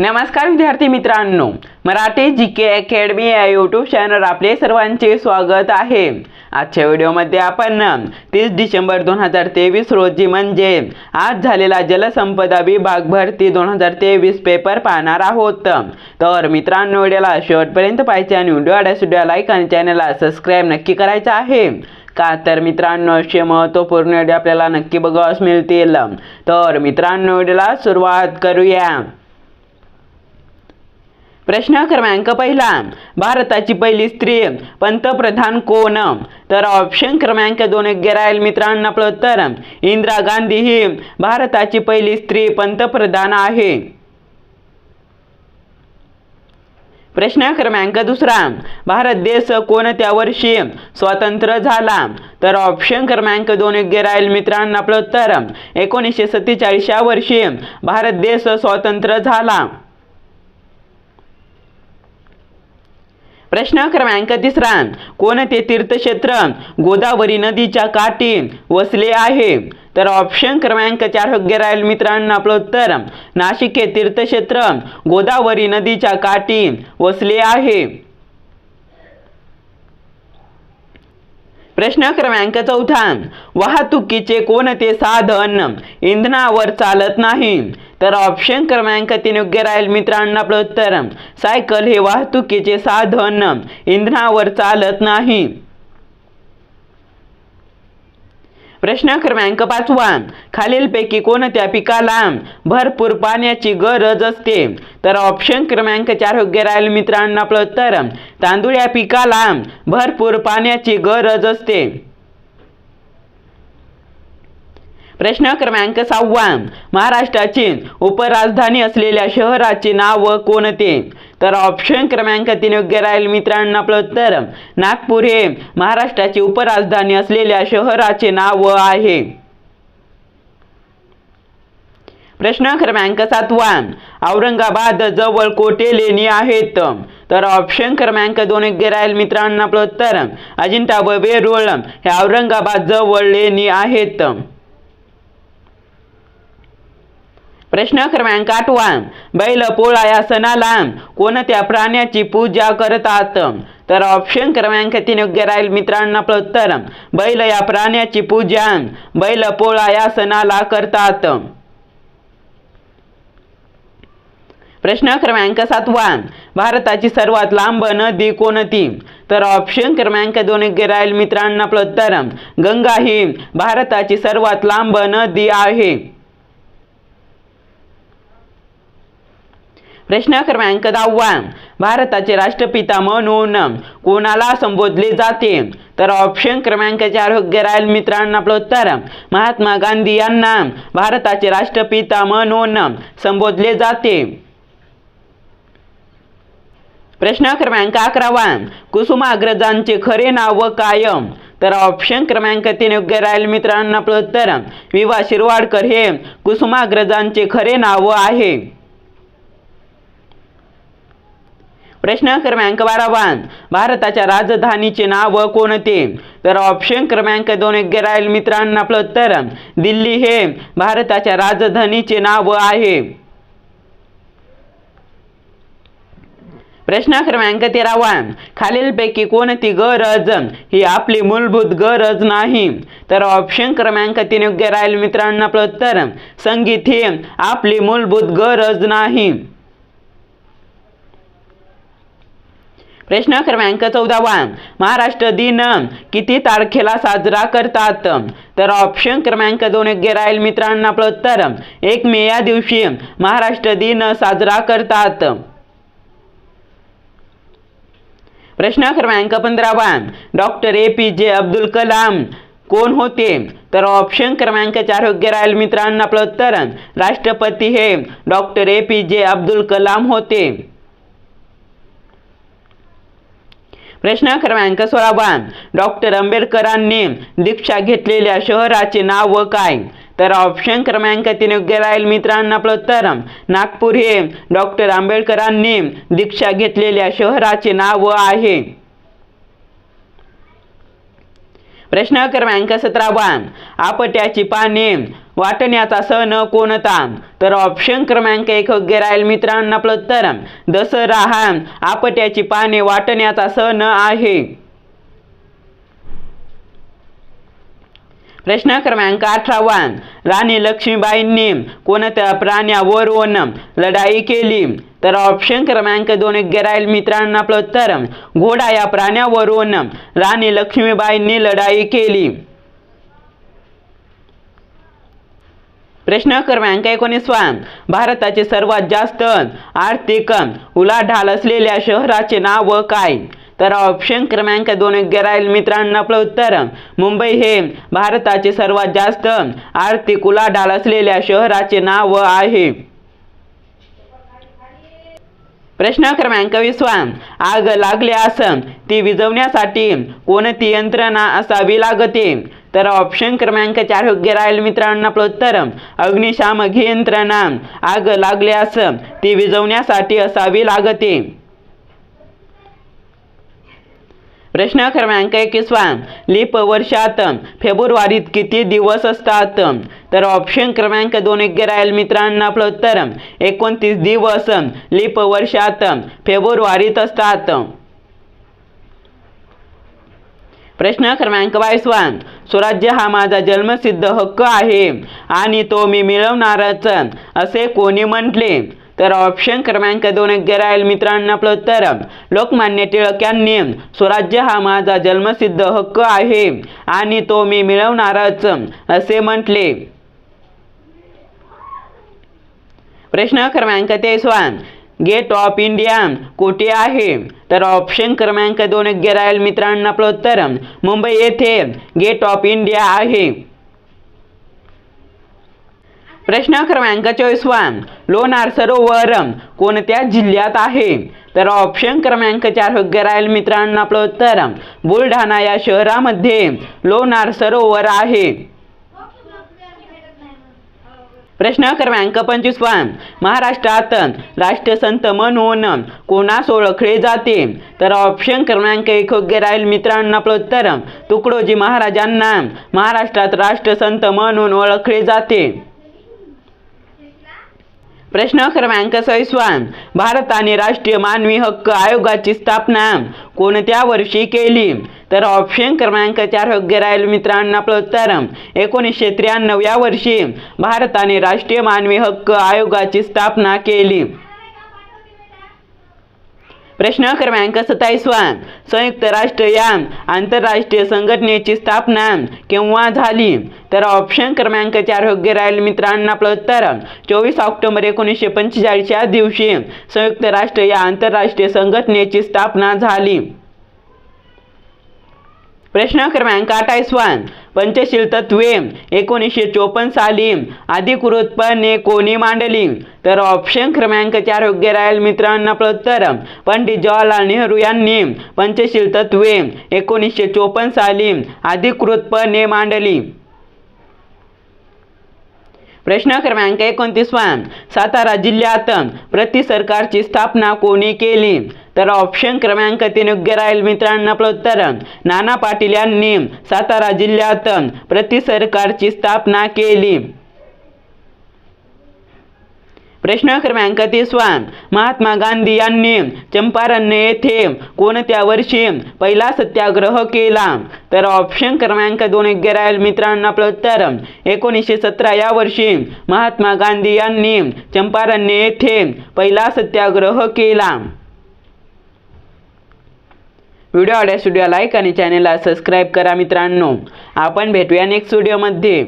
नमस्कार विद्यार्थी मित्रांनो मराठी जी के अकॅडमी या यूट्यूब चॅनल आपले सर्वांचे स्वागत आहे. आजच्या व्हिडिओमध्ये आपण तीस डिसेंबर दोन हजार तेवीस रोजी म्हणजे आज झालेला जलसंपदा विभाग भरती दोन हजार तेवीस पेपर पाहणार आहोत. तर मित्रांनो व्हिडिओला शेवटपर्यंत पाहिजे आणि व्हिडिओ आड्यास व्हिडिओ लाईक आणि चॅनलला सबस्क्राईब नक्की करायचं आहे. का तर मित्रांनो असे महत्त्वपूर्ण व्हिडिओ आपल्याला नक्की बघावस मिळतील. तर मित्रांनो व्हिडिओला सुरुवात करूया. प्रश्न क्रमांक पहिला भारताची पहिली स्त्री पंतप्रधान कोण? तर ऑप्शन क्रमांक दोन योग्य राहील मित्रांनो आपलं उत्तर इंदिरा गांधी ही भारताची पहिली स्त्री पंतप्रधान आहे. प्रश्न क्रमांक दुसरा भारत देश कोणत्या वर्षी स्वतंत्र झाला? तर ऑप्शन क्रमांक दोन योग्य राहील मित्रांनो आपलं उत्तर एकोणीसशे सत्तेचाळीस या वर्षी भारत देश स्वतंत्र झाला. प्रश्न क्रमांक तिसरा. कोणते तीर्थक्षेत्र गोदावरी नदीच्या काठी वसले आहे? तर ऑप्शन क्रमांक चार योग्य राहील मित्रांनो आपलं उत्तर. नाशिक हे तीर्थक्षेत्र गोदावरी नदीच्या काठी वसले आहे. प्रश्न क्रमांक चौथा. वाहतुकीचे कोणते साधन इंधनावर चालत नाही? तर ऑप्शन क्रमांक तीन योग्य राहील मित्रांनो आपलं उत्तर. सायकल हे वाहतुकीचे साधन. इंधनावर चालत नाही. प्रश्न क्रमांक पाचवा. खालीलपैकी कोणत्या पिकाला भरपूर पाण्याची गरज असते? तर ऑप्शन क्रमांक चार योग्य राहील मित्रांनो आपलं उत्तर. तांदूळ या पिकाला भरपूर पाण्याची गरज असते. प्रश्न क्रमांक सहावा. महाराष्ट्राची उपराजधानी असलेल्या शहराचे नाव कोणते? तर ऑप्शन क्रमांक तीन योग्य राहील मित्रांनो आपलं उत्तर. नागपूर हे महाराष्ट्राची उपराजधानी असलेल्या शहराचे नाव आहे. प्रश्न क्रमांक सातवा. औरंगाबाद जवळ कोठे लेणी आहेत? तर ऑप्शन क्रमांक दोन योग्य राहील मित्रांनो आपलं उत्तर. अजिंठा व वेरूळ हे औरंगाबाद जवळ लेणी आहेत. प्रश्न क्रमांक आठवा बैल पोळा या सणाला कोणत्या प्राण्याची पूजा करतात? तर ऑप्शन क्रमांक तीन योग्य राहील मित्रांनो. आपलं उत्तर बैल या प्राण्याची पूजा बैल पोळा या सणाला करतात. प्रश्न क्रमांक सातवा भारताची सर्वात लांब नदी कोणती? तर ऑप्शन क्रमांक दोन योग्य राहील मित्रांनो. आपलं उत्तर गंगा ही भारताची सर्वात लांब नदी आहे. प्रश्न क्रमांक दहावा. भारताचे राष्ट्रपिता म्हणून कोणाला संबोधले जाते? तर ऑप्शन क्रमांक चार योग्य राहील मित्रांनो आपलं उत्तर. महात्मा गांधी यांना भारताचे राष्ट्रपिता म्हणून संबोधले जाते. प्रश्न क्रमांक अकरावा. कुसुमाग्रजांचे खरे नाव काय? तर ऑप्शन क्रमांक तीन योग्य राहील मित्रांनो आपलं उत्तर. विवा शिरवाडकर हे कुसुमाग्रजांचे खरे नाव आहे. प्रश्न क्रमांक बारावान भारताच्या राजधानीचे नाव कोणते? तर ऑप्शन क्रमांक दोन योग्य राहील मित्रांनो आपलं उत्तर. दिल्ली हे भारताच्या राजधानीचे नाव आहे. प्रश्न क्रमांक तेरावा खालीलपैकी कोणती गरज? ही आपली मूलभूत गरज नाही. तर ऑप्शन क्रमांक तीन योग्य राहील मित्रांनो आपलं उत्तर. संगीत ही आपली मूलभूत गरज नाही. प्रश्न क्रमांक चौदावा. महाराष्ट्र दिन किती तारखेला साजरा करतात? तर ऑप्शन क्रमांक दोन योग्य राहील मित्रांना आपलं उत्तर. एक मे या दिवशी महाराष्ट्र दिन साजरा करतात. प्रश्न क्रमांक पंधरावा. डॉक्टर ए पी जे अब्दुल कलाम कोण होते? तर ऑप्शन क्रमांक चार योग्य राहील मित्रांना आपलं उत्तर. राष्ट्रपती हे डॉक्टर ए पी जे अब्दुल कलाम होते. प्रश्न क्रमांक सोळावा डॉक्टर आंबेडकरांनी दीक्षा घेतलेल्या शहराचे नाव काय? तर ऑप्शन क्रमांक तीन योग्य राहील मित्रांनो आपलं उत्तर नागपूर हे डॉक्टर आंबेडकरांनी दीक्षा घेतलेल्या शहराचे नाव आहे. प्रश्न क्रमांक सतरावा आपट्याची पाने वाटण्याचा सण कोणता तर ऑप्शन क्रमांक एक योग्य राहील मित्रांनो आपलं तर दसरा हा आपट्याची पाने वाटण्याचा सण आहे. प्रश्न क्रमांक अठरावा राणी लक्ष्मीबाईंनी कोणत्या प्राण्यावरून लढाई केली? तर ऑप्शन क्रमांक दोन योग्य राहील मित्रांनो आपलं तर घोडा या प्राण्यावरून राणी लक्ष्मीबाईंनी लढाई केली. प्रश्न क्रमांक एकोणीसवा भारताचे सर्वात जास्त आर्थिक उलाढाल असलेल्या शहराचे नाव काय? तर ऑप्शन क्रमांक दोन योग्य राहील मित्रांनो. आपलं उत्तर मुंबई हे भारताचे सर्वात जास्त आर्थिक उलाढाल असलेल्या शहराचे नाव आहे. प्रश्न क्रमांक विसवा आग लागल्यास ती विझवण्यासाठी कोणती यंत्रणा असावी लागते? तर ऑप्शन क्रमांक चार योग्य राहील मित्रांनो आपलं उत्तर अग्निशामक ही यंत्रणा आग लागल्यास ती विझवण्यासाठी असावी लागते. प्रश्न क्रमांक एकवीसवा. लीप वर्षात फेब्रुवारीत किती दिवस असतात? तर ऑप्शन क्रमांक दोन योग्य राहील मित्रांनो आपलं उत्तर एकोणतीस दिवस लीप वर्षात फेब्रुवारीत असतात. प्रश्न क्रमांक बावीसवान स्वराज्य हा माझा जन्मसिद्ध हक्क आहे आणि तो मी मिळवणारच. असे कोणी म्हटले? तर ऑप्शन क्रमांक दोन राहील मित्रांनो आपलं उत्तर लोकमान्य टिळक यांनी स्वराज्य हा माझा जन्मसिद्ध हक्क आहे आणि तो मी मिळवणारच असे म्हटले. प्रश्न क्रमांक तेसवान गेट ऑफ इंडिया कुठे आहे? तर ऑप्शन क्रमांक दोन योग्य राहील मित्रांनो आपलं उत्तर मुंबई येथे गेट ऑफ इंडिया आहे. प्रश्न क्रमांक चोवीसवा लोणार सरोवर कोणत्या जिल्ह्यात आहे? तर ऑप्शन क्रमांक चार योग्य राहील मित्रांनो आपलं उत्तर बुलढाणा या शहरामध्ये लोणार सरोवर आहे. प्रश्न क्रमांक पंचवीसवा महाराष्ट्रात राष्ट्रसंत म्हणून कोणास ओळखले जाते? तर ऑप्शन क्रमांक एक योग्य राहील मित्रांनो आपलं उत्तर. तुकडोजी महाराजांना महाराष्ट्रात राष्ट्रसंत म्हणून ओळखले जाते. प्रश्न क्रमांक सैस्वान भारताने राष्ट्रीय मानवी हक्क आयोगाची स्थापना. कोणत्या वर्षी केली? तर ऑप्शन क्रमांक चार योग्य राहील मित्रांना आपलं उत्तर. एकोणीसशे त्र्याण्णव या वर्षी भारताने राष्ट्रीय मानवी हक्क आयोगाची स्थापना केली. प्रश्न क्रमांक सत्तावीसवा. संयुक्त राष्ट्र या आंतरराष्ट्रीय संघटनेची स्थापना केव्हा झाली? तर ऑप्शन क्रमांक चार योग्य राहील मित्रांना आपलं उत्तर. चोवीस ऑक्टोबर एकोणीसशे पंचेचाळीस या दिवशी संयुक्त राष्ट्र या आंतरराष्ट्रीय संघटनेची स्थापना झाली. प्रश्न क्रमांक अठ्ठावीसवा पंचशील तत्वे एकोणीसशे चोपन्न साली अधिकृतपणे कोणी मांडली तर ऑप्शन क्रमांक चार योग्य राहील मित्रांना प्रत्तर पंडित जवाहरलाल नेहरू यांनी. पंचशील तत्वे एकोणीसशे चोपन्न साली अधिकृतपणे मांडली प्रश्न क्रमांक एकोणतीसवा. सातारा जिल्ह्यात प्रति सरकारची स्थापना कोणी केली? तर ऑप्शन क्रमांक तीन योग्य राहील मित्रांनो आपलं उत्तर नाना पाटील यांनी सातारा जिल्ह्यात प्रति सरकारची स्थापना केली. प्रश्न क्रमांक तिसवा महात्मा गांधी यांनी चंपारण्य येथे कोणत्या वर्षी पहिला सत्याग्रह केला? तर ऑप्शन क्रमांक दोन योग्य मित्रांना मित्रांनो आपलं उत्तर. एकोणीसशे सतरा या वर्षी महात्मा गांधी यांनी चंपारण्य येथे पहिला सत्याग्रह केला. व्हिडिओ आवडल्यास व्हिडिओ लाईक आणि चॅनेलला सबस्क्राईब करा मित्रांनो. आपण भेटूया नेक्स्ट व्हिडिओमध्ये